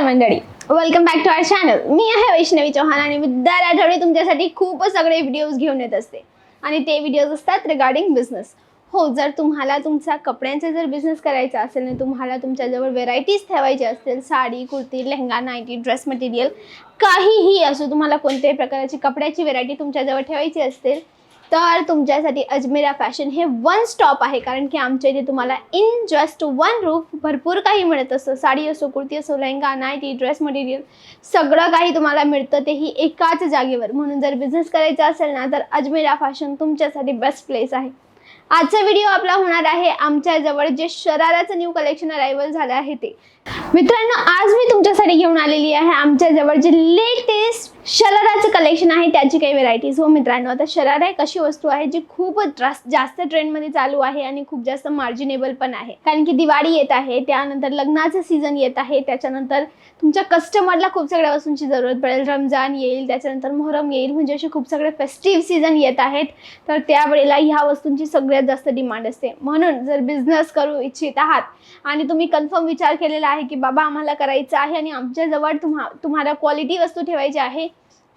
मंडळी. Welcome back to our channel मी आहे वैष्णवी चौहान आणि दर आठवडे तुमच्यासाठी खूप सगळे व्हिडिओज घेऊन येत असते. आणि ते व्हिडिओज असतात रिगार्डिंग बिझनेस हो जर तुम्हाला तुमचा कपड्यांचा जर बिझनेस करायचा असेल आणि तुम्हाला तुमच्याजवळ व्हेरायटीज ठेवायची असतील sari kurti lehenga nightie dress material काहीही असो तुम्हाला कोणत्याही प्रकारची कपड्याची व्हेरायटी तुमच्याजवळ ठेवायची असतील तर तुमच्यासाठी अजमेरा फॅशन हे वन स्टॉप आहे. कारण की आमच्या इथे तुम्हाला इन जस्ट वन रूफ भरपूर काही मिळत असतं. साडी असो कुर्ती असो लेहंगा नायटी ड्रेस मटेरियल सगळं काही तुम्हाला मिळतं तेही एकाच जागेवर. म्हणून जर बिझनेस करायचा असेल ना तर अजमेरा फॅशन तुमच्यासाठी बेस्ट प्लेस आहे. आजचा व्हिडिओ आपला होणार आहे आमच्याजवळ जे शराराचं न्यू कलेक्शन अरायवल झालं आहे ते. मित्रांनो आज मी तुमच्यासाठी घेऊन आलेली आहे आमच्या जवळ जे लेटेस्ट शराराचं कलेक्शन आहे. त्याची काही व्हेरायटीज हो मित्रांनो आता शरारा एक अशी वस्तू आहे जी खूप जास्त ट्रेंडमध्ये चालू आहे आणि खूप जास्त मार्जिनेबल पण आहे. कारण की दिवाळी येत आहे त्यानंतर लग्नाचं सीझन येत आहे त्याच्यानंतर तुमच्या कस्टमरला खूप सगळ्या वस्तूंची जरूरत पडेल. रमजान येईल त्याच्यानंतर मोहरम येईल म्हणजे असे खूप सगळे फेस्टिव्ह सीझन येत आहेत. तर त्यावेळेला ह्या वस्तूंची सगळ्यात जास्त डिमांड असते. म्हणून जर बिझनेस करू इच्छित आहात आणि तुम्ही कन्फर्म विचार केलेला आहे आहे की बाबा आम्हाला करायचं आहे आणि आमच्याजवळ तुम्हा तुम्हाला क्वालिटी वस्तू ठेवायची आहे.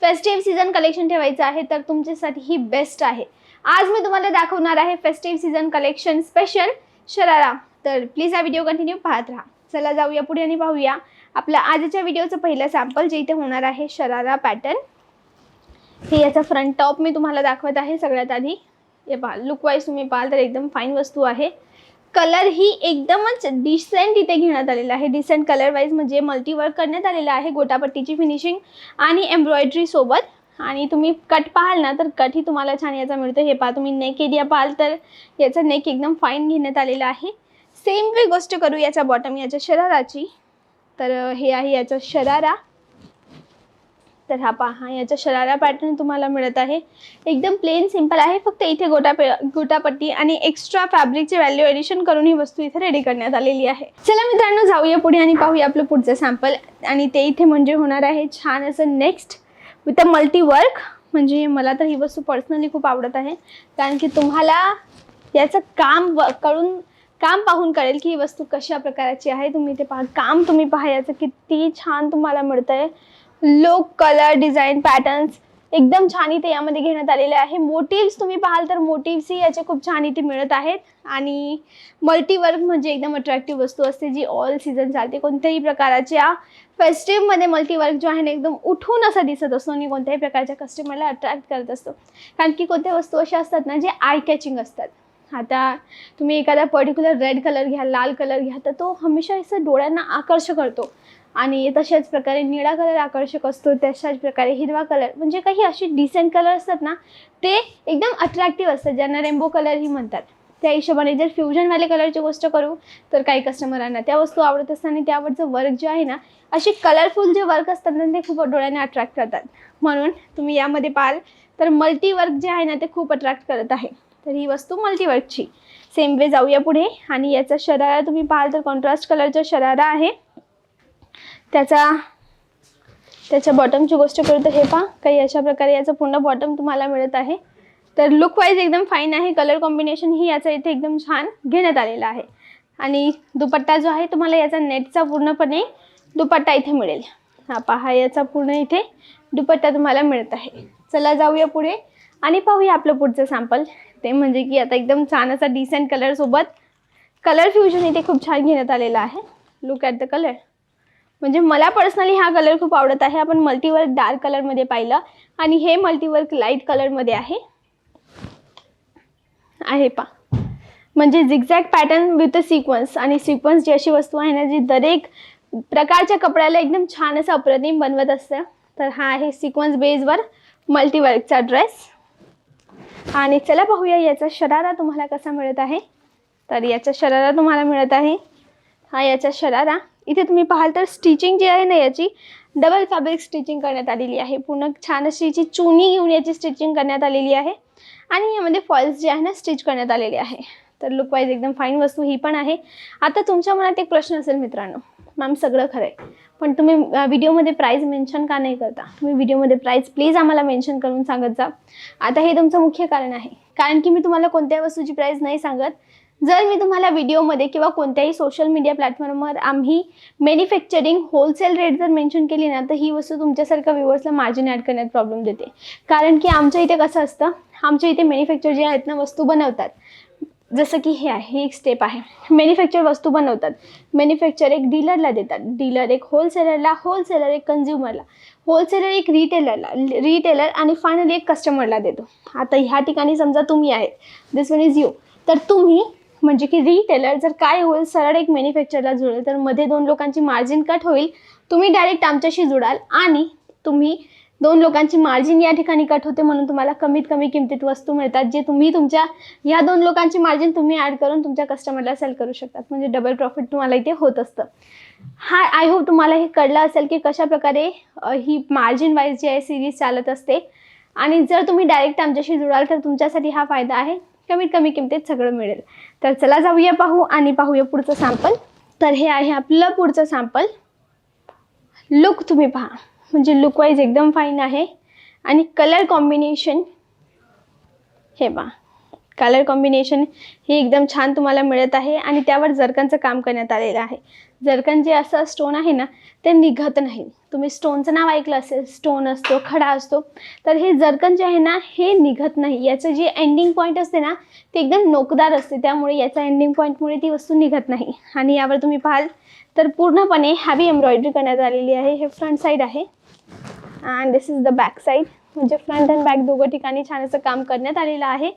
फेस्टिव्ह सीझन कलेक्शन ठेवायचं आहे तर तुमच्यासाठी ही बेस्ट आहे. आज मी तुम्हाला दाखवणार आहे festive season collection special sharara तर प्लीज हा व्हिडिओ कंटिन्यू पाहत राहा. चला जाऊया पुढे आणि पाहूया. आपल्या आजच्या व्हिडिओचं पहिलं सॅम्पल जे इथे होणार आहे शरारा पॅटर्न हे याचा फ्रंट टॉप मी तुम्हाला दाखवत आहे सगळ्यात आधी. हे पहा लुकवाईज तुम्ही पाहाल तर एकदम फाईन वस्तू आहे. कलर ही एकदमच डिसेंट इथे घेण्यात आलेला आहे. डिसेंट कलर वाईज म्हणजे मल्टीवर्क करण्यात आलेला आहे गोटापट्टीची फिनिशिंग आणि एम्ब्रॉयडरी सोबत. आणि तुम्ही कट पाहाल ना तर कटही तुम्हाला छान याचा मिळतो हे पहा तुम्ही नेक एरिया पाहाल तर याचा नेक एकदम फाईन घेण्यात आलेला आहे. सेम वे गोष्ट करू याच्या बॉटम याच्या शराराची. तर हे आहे याचा शरारा. तर हा पहा याचा शरारा पॅटर्न तुम्हाला मिळत आहे. एकदम प्लेन सिंपल आहे फक्त इथे गोटा गोटापट्टी आणि एक्स्ट्रा फॅब्रिकचे व्हॅल्यू एडिशन करून ही वस्तू इथे रेडी करण्यात आलेली आहे. चला मित्रांनो जाऊया पुढे आणि पाहूया आपलं पुढचं सॅम्पल आणि ते इथे म्हणजे होणार आहे छान असं next with a multi work म्हणजे मला तर ही वस्तू पर्सनली खूप आवडत आहे. कारण की तुम्हाला याचं काम व- काम पाहून कळेल की ही वस्तू कशा प्रकाराची आहे. तुम्ही ते पहा काम तुम्ही पहा याचं किती छान तुम्हाला मिळतं आहे लोक कलर डिझाईन पॅटर्न्स एकदम छान इथे यामध्ये घेण्यात आलेले आहे. मोटिव्स तुम्ही पाहाल तर मोटिव्सही याचे खूप छान इथे मिळत आहेत. आणि मल्टीवर्क म्हणजे एकदम अट्रॅक्टिव्ह वस्तू असते जी ऑल सीझन चालते. कोणत्याही प्रकाराच्या फेस्टिव्हमध्ये मल्टीवर्क जो आहे ना एकदम उठून असा दिसत असतो आणि कोणत्याही प्रकारच्या कस्टमरला अट्रॅक्ट करत असतो. कारण की कोणत्या वस्तू अशा असतात ना जे आय कॅचिंग असतात. आता तुम्ही एखादा पर्टिक्युलर रेड कलर घ्या लाल कलर घ्या तर तो हमेशा असं डोळ्यांना आकर्षक करतो. आणि तशाच प्रकारे निळा कलर आकर्षक असतो तशाच प्रकारे हिरवा कलर म्हणजे काही असे डिसेंट कलर असतात ना ते एकदम अट्रॅक्टिव्ह असतात ज्यांना रेम्बो कलरही म्हणतात. त्या हिशोबाने जर फ्युजनवाले कलरची गोष्ट करू तर काही कस्टमरांना त्या वस्तू आवडत असतात आणि त्यावरचं वर्क जे आहे ना असे कलरफुल जे वर्क असतात ना ते खूप डोळ्यांना अट्रॅक्ट करतात. म्हणून तुम्ही यामध्ये पाहाल तर मल्टी वर्क जे आहे ना ते खूप अट्रॅक्ट करत आहे. तर ही वस्तू मल्टीवर्कची सेम वे जाऊया पुढे. आणि याचा शरारा तुम्ही पाहाल तर कॉन्ट्रास्ट कलरचा शरारा आहे. त्याचा त्याच्या बॉटमची गोष्ट करू तर हे पहा काही अशा प्रकारे याचं पूर्ण बॉटम तुम्हाला मिळत आहे. तर लुक वाईज एकदम फाईन आहे. कलर कॉम्बिनेशन ही याचा इथे एकदम छान घेण्यात आलेला आहे. आणि दुपट्टा जो आहे तुम्हाला याचा नेटचा पूर्णपणे दुपट्टा इथे मिळेल. हा पहा याचा पूर्ण इथे दुपट्टा तुम्हाला मिळत आहे. चला जाऊया पुढे आणि पाहूया आपलं पुढचं सॅम्पल ते म्हणजे की आता एकदम छान असा डिसेंट कलरसोबत कलर फ्युजन इथे खूप छान घेण्यात आलेला आहे. लुक ॲट द कलर म्हणजे मला पर्सनली हा कलर खूप आवडत आहे. आपण मल्टीवर्क डार्क कलरमध्ये पाहिलं आणि हे मल्टीवर्क लाइट कलरमध्ये आहे. आहे पा. म्हणजे zigzag pattern with a sequence आणि सिक्वन्स जी अशी वस्तू आहे ना जी दरेक प्रकारच्या कपड्याला एकदम छान असं अप्रतिम बनवत असतं. तर हा आहे सिक्वन्स बेसवर मल्टीवर्कचा ड्रेस आणि चला पाहूया याचा शरारा तुम्हाला कसा मिळत आहे. तर याचा शरारा तुम्हाला मिळत आहे. हा याचा शरारा. इथे तुम्ही पाहाल तर स्टिचिंग जी आहे ना याची डबल फॅब्रिक स्टिचिंग करण्यात आलेली आहे. पूर्ण छान अशी याची चुनी घेऊन याची स्टिचिंग करण्यात आलेली आहे. आणि यामध्ये फॉल्स जे आहे ना स्टिच करण्यात आलेले आहे. तर लुकवाईज एकदम फाईन वस्तू ही पण आहे. आता तुमच्या मनात एक प्रश्न असेल मित्रांनो. मॅम सगळं खरं आहे. पण तुम्ही व्हिडिओमध्ये प्राईज मेन्शन का नाही करता? तुम्ही व्हिडिओमध्ये प्राईज प्लीज आम्हाला मेन्शन करून सांगत जा. आता हे तुमचं मुख्य कारण आहे. कारण की मी तुम्हाला कोणत्याही वस्तूची प्राईज नाही सांगत. जर मी तुम्हाला व्हिडिओमध्ये किंवा कोणत्याही सोशल मीडिया प्लॅटफॉर्मवर आम्ही मॅन्युफॅक्चरिंग होलसेल रेट जर मेन्शन केली ना तर ही वस्तू तुमच्यासारख्या व्ह्युअर्सला मार्जिन ॲड करण्यात प्रॉब्लेम देते. कारण की आमच्या इथे कसं असतं आमच्या इथे मॅन्युफॅक्चर जे आहेत ना वस्तू बनवतात. जसं की हे आहे ही एक स्टेप आहे. मॅन्युफॅक्चर वस्तू बनवतात. मॅन्युफॅक्चर एक डीलरला देतात. डीलर एक होलसेलरला होलसेलर एक कन्झ्युमरला होलसेलर एक रिटेलरला रिटेलर आणि फायनली एक कस्टमरला देतो. आता ह्या ठिकाणी समजा तुम्ही आहेत. दिस वन इज यू तर तुम्ही म्हणजे की रिटेलर जर काय होईल सरळ एक मॅन्युफॅक्चरला जुळेल तर मध्ये दोन लोकांची मार्जिन कट होईल. तुम्ही डायरेक्ट आमच्याशी जुडाल आणि तुम्ही दोन लोकांची मार्जिन या ठिकाणी कट होते म्हणून तुम्हाला कमीत कमी किमतीत वस्तू मिळतात जे तुम्ही तुमच्या या दोन लोकांची मार्जिन तुम्ही ॲड करून तुमच्या कस्टमरला सेल करू शकतात. म्हणजे डबल प्रॉफिट तुम्हाला इथे होत असतं. हा आय होप तुम्हाला हे कळलं असेल की कशा प्रकारे ही मार्जिन वाईज जी आहे सिरीज चालत असते. आणि जर तुम्ही डायरेक्ट आमच्याशी जुळाल तर तुमच्यासाठी हा फायदा आहे. कमीत कमी किमतीत सगळं मिळेल. तर चला जाऊया पाहू आणि पाहूया पुढचं सॅम्पल तर हे आहे आपलं पुढचं सॅम्पल लुक तुम्ही पहा. म्हणजे लुकवाईज एकदम फाईन आहे. आणि कलर कॉम्बिनेशन हे पहा. कलर कॉम्बिनेशन हे एकदम छान तुम्हाला मिळत आहे आणि त्यावर जरकनचं काम करण्यात आलेलं आहे. जरकन जे असं स्टोन आहे ना ते निघत नाही. तुम्ही स्टोनचं नाव ऐकलं असेल स्टोन असतो खडा असतो तर हे जरकन जे आहे ना हे निघत नाही. याचं जे एंडिंग पॉईंट असते ना ते एकदम नोकदार असते. त्यामुळे याचा एंडिंग पॉईंटमुळे ती वस्तू निघत नाही. आणि यावर तुम्ही पाहाल तर पूर्णपणे हॅवी एम्ब्रॉयडरी करण्यात आलेली आहे. हे फ्रंट साईड आहे. And this is the back side म्हणजे फ्रंट अँड बॅक दोघं ठिकाणी छान असं काम करण्यात आलेलं आहे.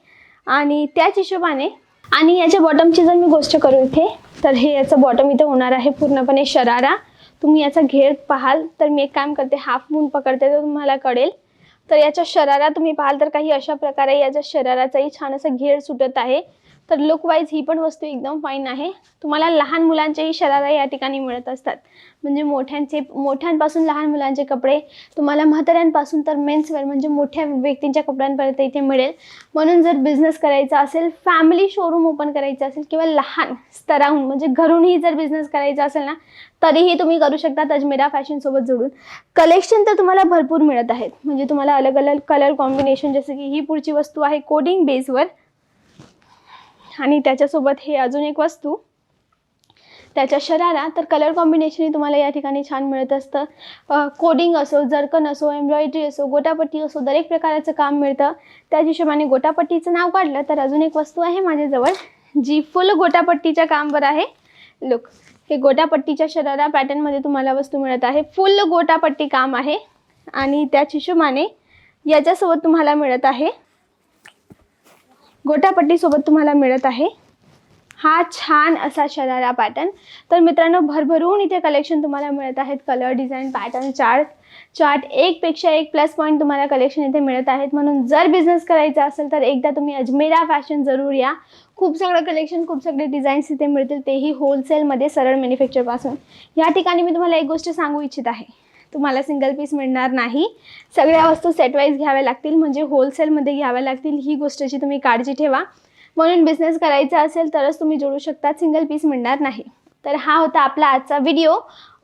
आणि त्याच हिशोबाने आणि याच्या बॉटमची जर मी गोष्ट करू इथे तर हे याचं बॉटम इथे होणार आहे पूर्णपणे शरारा. तुम्ही याचा घेर पाहाल तर मी एक काम करते हाफ मून पकडते तर तुम्हाला कळेल. तर याच्या शरारा तुम्ही पाहाल तर काही अशा प्रकारे याच्या शराराचाही छान असं घेर सुटत आहे. तर लुक वाईज ही पण वस्तू एकदम फाईन आहे. तुम्हाला लहान मुलांचेही शरारा या ठिकाणी मिळत असतात. म्हणजे मोठ्यांचे मोठ्यांपासून लहान मुलांचे कपडे तुम्हाला म्हाताऱ्यांपासून तर मेन्सवेअर म्हणजे मोठ्या व्यक्तींच्या कपड्यांपर्यंत इथे मिळेल. म्हणून जर बिझनेस करायचा असेल फॅमिली शोरूम ओपन करायचं असेल किंवा लहान स्तराहून म्हणजे घरूनही जर बिझनेस करायचा असेल ना तरीही तुम्ही करू शकता अजमेरा फॅशनसोबत जोडून. कलेक्शन तर तुम्हाला भरपूर मिळत आहेत. म्हणजे तुम्हाला अलग अलग कलर कॉम्बिनेशन जसं की ही पुढची वस्तू आहे कोडिंग बेसवर आणि त्याच्यासोबत हे अजून एक वस्तू त्याच्या शरारा. तर कलर कॉम्बिनेशनही तुम्हाला या ठिकाणी छान मिळत असतं. कोडिंग असो जर्कन असो एम्ब्रॉयडरी असो गोटापट्टी असो दरेक प्रकारचं काम मिळतं. त्याच हिशोबाने गोटापट्टीचं नाव काढलं तर अजून एक वस्तू आहे माझ्याजवळ जी फुल गोटापट्टीच्या कामवर आहे. लुक हे गोटापट्टीच्या शरारा पॅटर्नमध्ये तुम्हाला वस्तू मिळत आहे. फुल गोटापट्टी काम आहे. आणि त्याच हिशोबाने याच्यासोबत तुम्हाला मिळत आहे. गोटापट्टीसोबत तुम्हाला मिळत आहे. हा छान असा शरारा पॅटर्न तर मित्रांनो भरभरून इथे कलेक्शन तुम्हाला मिळत आहेत. Colour design pattern chart chart एकपेक्षा एक प्लस पॉईंट तुम्हाला कलेक्शन इथे मिळत आहेत. म्हणून जर बिझनेस करायचा असेल तर एकदा तुम्ही अजमेरा फॅशन जरूर या. खूप सगळं कलेक्शन खूप सगळे डिझाईन्स इथे मिळतील. तेही होलसेलमध्ये सरळ मॅन्युफॅक्चरपासून या ठिकाणी मी तुम्हाला एक गोष्ट सांगू इच्छित आहे. तुम्हाला सिंगल पीस मिळणार नाही. सगळ्या वस्तू सेटवाईज घ्याव्या लागतील म्हणजे होलसेलमध्ये घ्याव्या लागतील ही गोष्टीची तुम्ही काळजी ठेवा. म्हणून बिझनेस करायचा असेल तरच तुम्ही जोडू शकता सिंगल पीस मिळणार नाही. तर हा होता आपला आजचा व्हिडिओ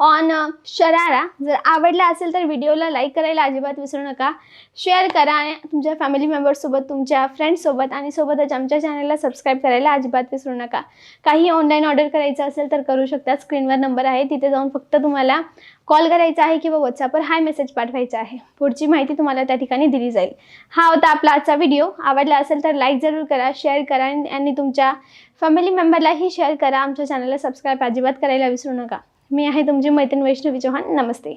ऑन शरारा uh, जर आवडला असेल तर व्हिडिओला लाईक करायला अजिबात विसरू नका. शेअर करा आणि तुमच्या फॅमिली मेंबर्ससोबत तुमच्या फ्रेंड्ससोबत आणि सोबतच आमच्या चॅनलला सबस्क्राईब करायला अजिबात विसरू नका. काही ऑनलाईन ऑर्डर करायचं असेल तर करू शकता. स्क्रीनवर नंबर आहे. तिथे जाऊन फक्त तुम्हाला कॉल करायचा आहे किंवा व्हॉट्सअपवर हाय मेसेज पाठवायचा आहे. पुढची माहिती तुम्हाला त्या ठिकाणी दिली जाईल. हा होता आपला आजचा व्हिडिओ आवडला असेल तर लाईक जरूर करा शेअर करा आणि आणि तुमच्या फॅमिली मेंबरलाही शेअर करा. आमच्या चॅनलला सबस्क्राईब अजिबात करायला विसरू नका. मी आहे तुमची मैत्रीण वैष्णवी चौहान. नमस्ते.